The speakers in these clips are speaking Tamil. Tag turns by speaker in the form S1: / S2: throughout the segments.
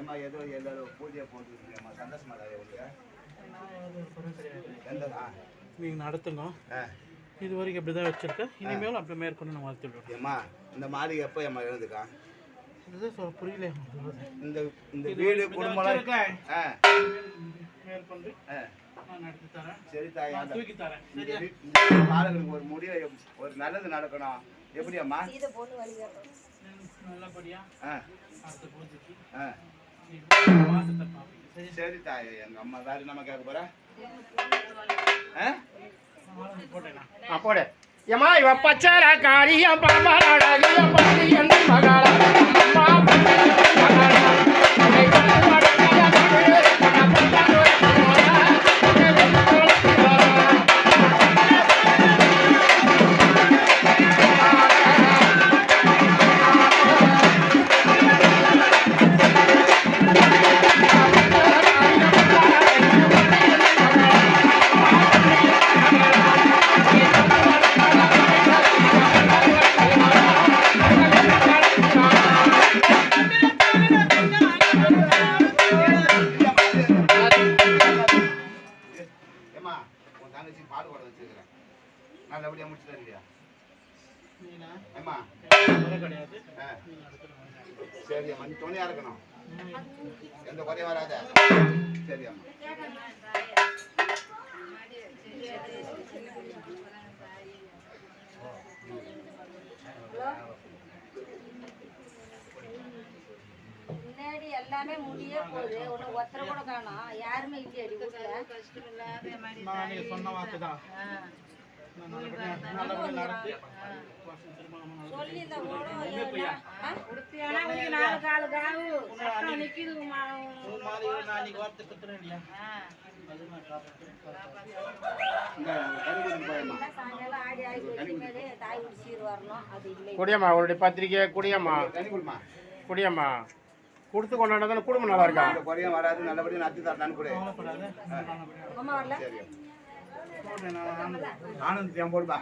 S1: ஏம்மா ஏதோ ஏதோ பூஜை போட்டு அம்மா. சந்தோஷமா தாயே உங்களுக்கு? எந்த ஆ
S2: நீங்க நடத்துங்க. இது வரைக்கும் இப்படி தான் வச்சிருக்கேன் இனிமேலும் அப்படி மேற்கொண்டு நான் வளர்த்து
S1: ஏம்மா இந்த மாளிகை எப்போ ஏம்மா எழுதுக்கா?
S2: இதுதான் சொல்ல புரியல.
S1: இந்த இந்த வீடு
S2: தான்
S1: குடும்பம். ஆ.
S2: மேற்கொண்டு
S1: ஆ.
S2: நான் நடத்தி தரேன்.
S1: சரி தாயே
S2: தூக்கி தரேன்.
S1: மாடுகளுக்கு ஒரு முடிவை ஒரு நல்லது நடக்கணும். எப்படி அம்மா
S2: நல்லபடியா
S1: ஆ.
S2: அடுத்த பூஜைக்கு.
S1: சரி தாய் எங்க அம்மா தாரி நம்ம கேட்க போற? ஆ?
S2: நான்
S3: போடு. ஏமா இவ பச்சர காரியம் பாம்பழகிய
S1: பாடு கூட வச்சிருக்கிறேன் நல்லபடியா முடிச்சுட்டு இல்லையா
S2: நீனா?
S1: ஏம்மா?
S2: குறை கிடையாது.
S1: ஆ.
S2: நீ நடத்துறேன்
S1: சரி அம்மா நீ துணையா இருக்கணும். எந்த குறையும் வராத. சரி அம்மா.
S4: எல்லாமே முடியே போகுது. ஒண்ணு ஒத்தரை கூட காணோம். யாருமே இல்லையடி வீட்டுல.
S2: நான் நீங்க சொன்ன வாக்கு தான் நான் நல்லபடியா நல்லபடியா நடத்தி வருஷம் திருமணம் நடத்தி
S4: சொல்லி இந்த ஓடும் ஆனா உனக்கு நாலு காலு காவு. சட்டம் நிக்குது மா-
S2: உன் மாதிரி இல்லையா?
S3: குடியம்மா உன்னுடைய பத்திரிக்கை குடியம்மா. குடியம்மா. கொடுத்து கொண்டாடுறதான குடும்பம் நல்லா இருக்கா?
S1: இந்த குறையும் வராது. நல்லபடியா நடத்தி தரலான்னு கூட. சரி ஆனந்த் என் போடுப்பா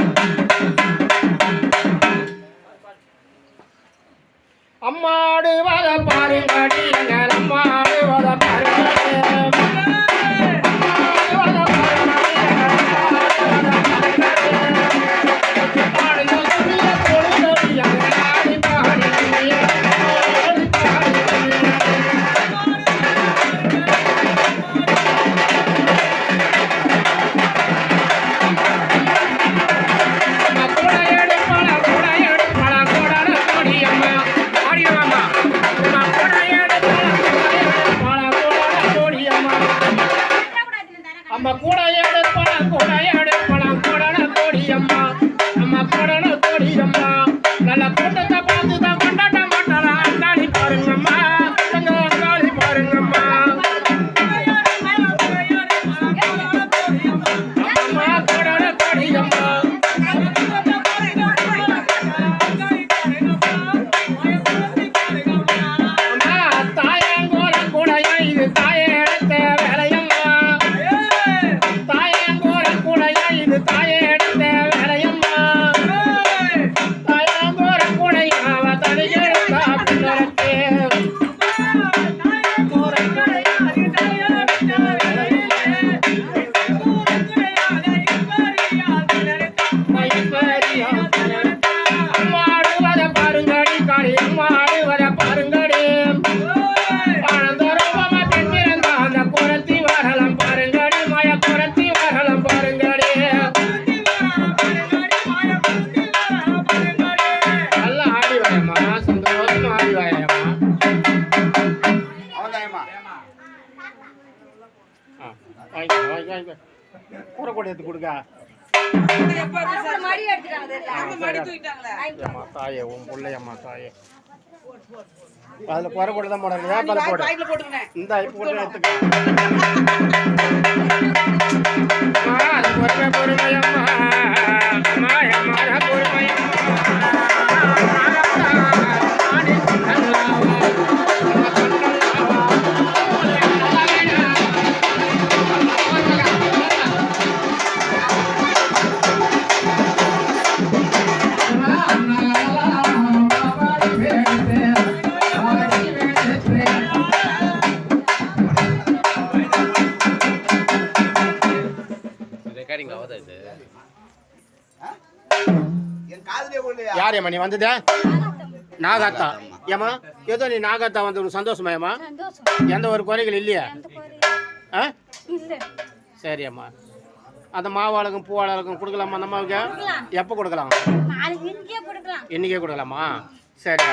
S3: அம்மாடு கூடையடி பழம், கூடையடி பழம், கூட எடுத்து கொடுங்க தாயே உன் பிள்ளையம்மா தாயே. அதில் குறை கூட தான் போடணும் வேப்பால போடு. இந்த இப்போ கூட எடுத்துக்க. பொறுமையம்மா யார் நீ வந்ததே? நாகாத்தா. ஏம்மா ஏதோ நீ நாகாத்தா வந்து உனக்கு சந்தோஷமா ஏம்மா? எந்த ஒரு குறைகள் இல்லையா? ஆ? சரி அம்மா அந்த மாவாளகம் பூவாளகம் கொடுக்கலாமா அந்த அம்மாவுக்கு? எப்போ கொடுக்கலாம்?
S4: இங்கேயே கொடுக்கலாம்.
S3: இன்னைக்கே கொடுக்கலாமா? சரி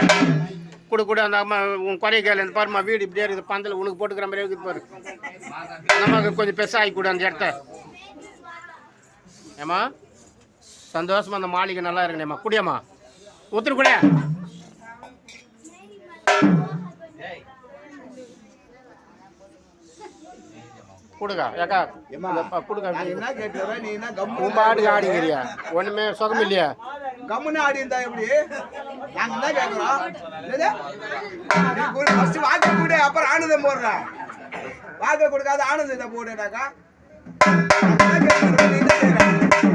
S3: கொடு கொடு அந்த அம்மா உன் குறைய கேளு இந்த பாருமா வீடு இப்படியே இருக்குது பந்தல் உனக்கு போட்டுக்கிற மாதிரி இருக்குது பாரு. அந்த அம்மாவுக்கு கொஞ்சம் பெருசாகி கொடு அந்த இடத்த. ஏம்மா? சந்தோஷமா அந்த மாளிகை நல்லா இருக்கணேம்மா குடியம்மா. ஒத்துரு கூட. கொடுங்க ஏக்கா.
S1: நான் என்ன கேட்டுறேன் நீ என்ன கம்மு
S3: உன் பாட்டுக்கு ஆடிங்கிறியா ஒண்ணுமே சுகம் இல்லையா.
S1: கம்முன்னு ஆடி இருந்தா எப்படி? நாங்க என்ன கேக்குறோம் என்னது? நீ குடு, first வாக்கு கொடு அப்புறம் ஆனந்தம் போடுறேன் வாக்கு கொடுக்காத ஆனந்தத்தை போடுனாக்கா
S5: மேலும்